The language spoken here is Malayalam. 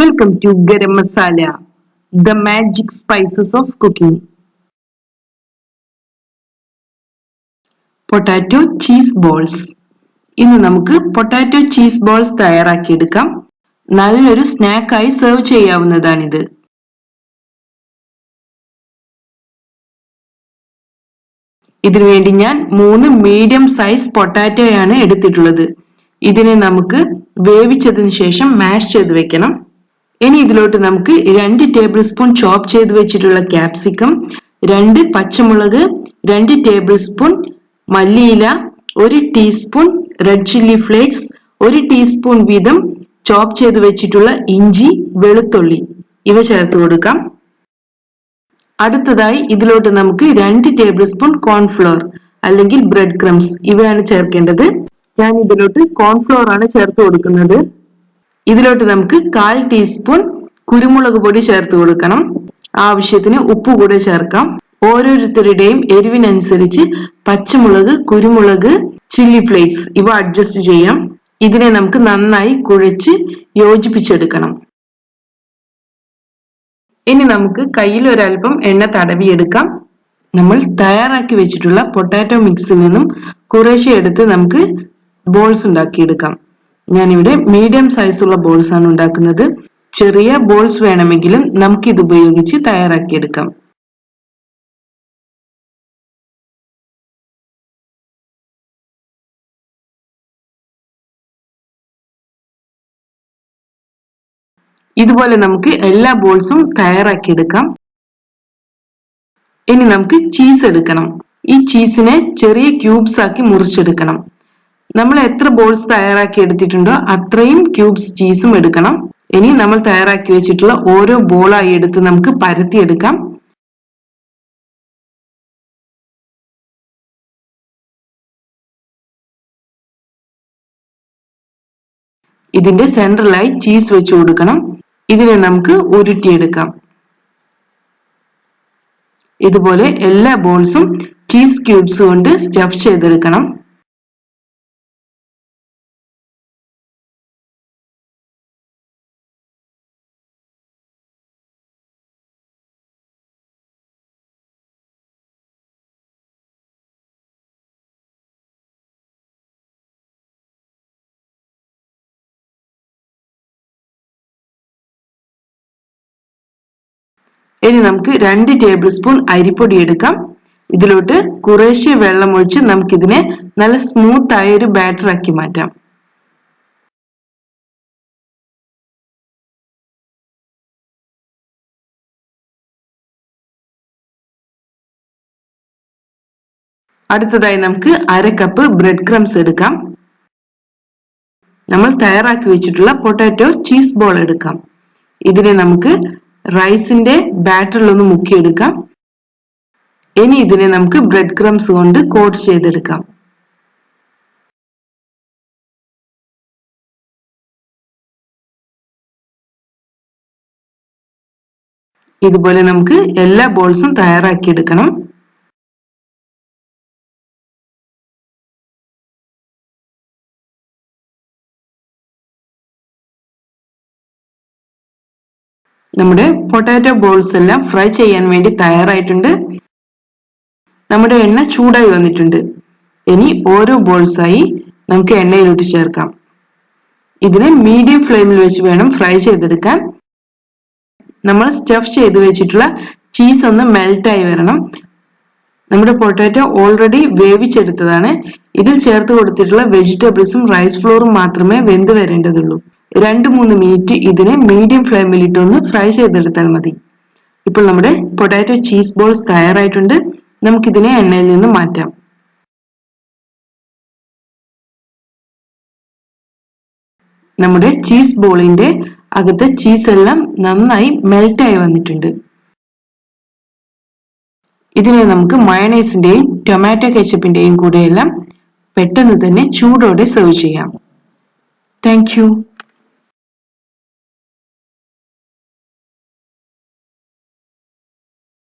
Welcome to Garam Masala the magic spices of cooking potato cheese balls ഇന്ന് നമുക്ക് പൊട്ടാറ്റോ ചീസ് ബോൾസ് തയ്യാറാക്കിയെടുക്കാം. നല്ലൊരു സ്നാക്കായി സെർവ് ചെയ്യാവുന്നതാണിത്. ഇതിനു വേണ്ടി ഞാൻ മൂന്ന് മീഡിയം സൈസ് പൊട്ടാറ്റോയാണ് എടുത്തിട്ടുള്ളത്. ഇതിനെ നമുക്ക് വേവിച്ചതിന് ശേഷം മാഷ് ചെയ്ത് വെക്കണം. ഇനി ഇതിലോട്ട് നമുക്ക് രണ്ട് ടേബിൾ സ്പൂൺ ചോപ്പ് ചെയ്ത് വെച്ചിട്ടുള്ള ക്യാപ്സിക്കം രണ്ട് പച്ചമുളക് രണ്ട് ടേബിൾ സ്പൂൺ മല്ലിയില ഒരു ടീസ്പൂൺ റെഡ് ചില്ലി ഫ്ലേക്സ് ഒരു ടീസ്പൂൺ വീതം ചോപ്പ് ചെയ്ത് വെച്ചിട്ടുള്ള ഇഞ്ചി വെളുത്തുള്ളി. ഇവ ചേർത്ത് കൊടുക്കാം. അടുത്തതായി ഇതിലോട്ട് നമുക്ക് രണ്ട് ടേബിൾ സ്പൂൺ കോൺഫ്ലോർ അല്ലെങ്കിൽ ബ്രെഡ് ക്രംസ് ഇവയാണ് ചേർക്കേണ്ടത്. ഞാൻ ഇതിലോട്ട് കോൺഫ്ലോർ ആണ് ചേർത്ത് കൊടുക്കുന്നത്. ഇതിലോട്ട് നമുക്ക് കാൽ ടീസ്പൂൺ കുരുമുളക് പൊടി ചേർത്ത് കൊടുക്കണം. ആവശ്യത്തിന് ഉപ്പ് കൂടെ ചേർക്കാം. ഓരോരുത്തരുടെയും എരിവിനനുസരിച്ച് പച്ചമുളക് കുരുമുളക് ചില്ലി ഫ്ലേക്സ് ഇവ അഡ്ജസ്റ്റ് ചെയ്യാം. ഇതിനെ നമുക്ക് നന്നായി കുഴച്ച് യോജിപ്പിച്ചെടുക്കണം. ഇനി നമുക്ക് കയ്യിൽ ഒരല്പം എണ്ണ തടവിയെടുക്കാം. നമ്മൾ തയ്യാറാക്കി വെച്ചിട്ടുള്ള പൊട്ടാറ്റോ മിക്സിൽ നിന്നും കുറേശ്ശെ എടുത്ത് നമുക്ക് ബോൾസ് ഉണ്ടാക്കിയെടുക്കാം. ഞാനിവിടെ മീഡിയം സൈസുള്ള ബോൾസ് ആണ് ഉണ്ടാക്കുന്നത്. ചെറിയ ബോൾസ് വേണമെങ്കിലും നമുക്ക് ഇത് ഉപയോഗിച്ച് തയ്യാറാക്കിയെടുക്കാം. ഇതുപോലെ നമുക്ക് എല്ലാ ബോൾസും തയ്യാറാക്കിയെടുക്കാം. ഇനി നമുക്ക് ചീസ് എടുക്കണം. ഈ ചീസിനെ ചെറിയ ക്യൂബ്സ് ആക്കി മുറിച്ചെടുക്കണം. നമ്മൾ എത്ര ബോൾസ് തയ്യാറാക്കി എടുത്തിട്ടുണ്ടോ അത്രയും ക്യൂബ്സ് ചീസും എടുക്കണം. ഇനി നമ്മൾ തയ്യാറാക്കി വെച്ചിട്ടുള്ള ഓരോ ബോളായി എടുത്ത് നമുക്ക് പരത്തിയെടുക്കാം. ഇതിന്റെ സെൻട്രലായി ചീസ് വെച്ച് കൊടുക്കണം. ഇതിനെ നമുക്ക് ഉരുട്ടിയെടുക്കാം. ഇതുപോലെ എല്ലാ ബോൾസും ചീസ് ക്യൂബ്സ് കൊണ്ട് സ്റ്റഫ് ചെയ്തെടുക്കണം. ഇനി നമുക്ക് രണ്ട് ടേബിൾ സ്പൂൺ അരിപ്പൊടി എടുക്കാം. ഇതിലോട്ട് കുറേശ്ശെ വെള്ളം ഒഴിച്ച് നമുക്കിതിനെ നല്ല സ്മൂത്ത് ആയ ഒരു ബാറ്റർ ആക്കി മാറ്റാം. അടുത്തതായി നമുക്ക് അര കപ്പ് ബ്രെഡ് ക്രംസ് എടുക്കാം. നമ്മൾ തയ്യാറാക്കി വെച്ചിട്ടുള്ള പൊട്ടാറ്റോ ചീസ് ബോൾ എടുക്കാം. ഇതിനെ നമുക്ക് റൈസിന്റെ ബാറ്ററിൽ ഒന്ന് മുക്കിയെടുക്കാം. ഇനി ഇതിനെ നമുക്ക് ബ്രെഡ് ക്രംസ് കൊണ്ട് കോട്ട് ചെയ്തെടുക്കാം. ഇതുപോലെ നമുക്ക് എല്ലാ ബോൾസും തയ്യാറാക്കിയെടുക്കണം. നമ്മുടെ പൊട്ടാറ്റോ ബോൾസ് എല്ലാം ഫ്രൈ ചെയ്യാൻ വേണ്ടി തയ്യാറായിട്ടുണ്ട്. നമ്മുടെ എണ്ണ ചൂടായി വന്നിട്ടുണ്ട്. ഇനി ഓരോ ബോൾസായി നമുക്ക് എണ്ണയിലോട്ട് ചേർക്കാം. ഇതിനെ മീഡിയം ഫ്ലെയിമിൽ വെച്ച് വേണം ഫ്രൈ ചെയ്തെടുക്കാൻ. നമ്മൾ സ്റ്റഫ് ചെയ്ത് വെച്ചിട്ടുള്ള ചീസ് ഒന്ന് മെൽറ്റായി വരണം. നമ്മുടെ പൊട്ടാറ്റോ ഓൾറെഡി വേവിച്ചെടുത്തതാണ്. ഇതിൽ ചേർത്ത് കൊടുത്തിട്ടുള്ള വെജിറ്റബിൾസും റൈസ് ഫ്ലോറും മാത്രമേ വെന്ത് വരേണ്ടതുള്ളൂ. രണ്ട് മൂന്ന് മിനിറ്റ് ഇതിനെ മീഡിയം ഫ്ലെയിമിൽ ഇട്ടൊന്ന് ഫ്രൈ ചെയ്തെടുത്താൽ മതി. ഇപ്പോൾ നമ്മുടെ പൊട്ടാറ്റോ ചീസ് ബോൾസ് തയ്യാറായിട്ടുണ്ട്. നമുക്കിതിനെ എണ്ണയിൽ നിന്ന് മാറ്റാം. നമ്മുടെ ചീസ് ബോളിന്റെ അകത്തെ ചീസ് എല്ലാം നന്നായി മെൽറ്റ് ആയി വന്നിട്ടുണ്ട്. ഇതിനെ നമുക്ക് മയണൈസിന്റെയും ടൊമാറ്റോ കെച്ചപ്പിന്റെയും കൂടെയെല്ലാം പെട്ടെന്ന് തന്നെ ചൂടോടെ സെർവ് ചെയ്യാം. താങ്ക്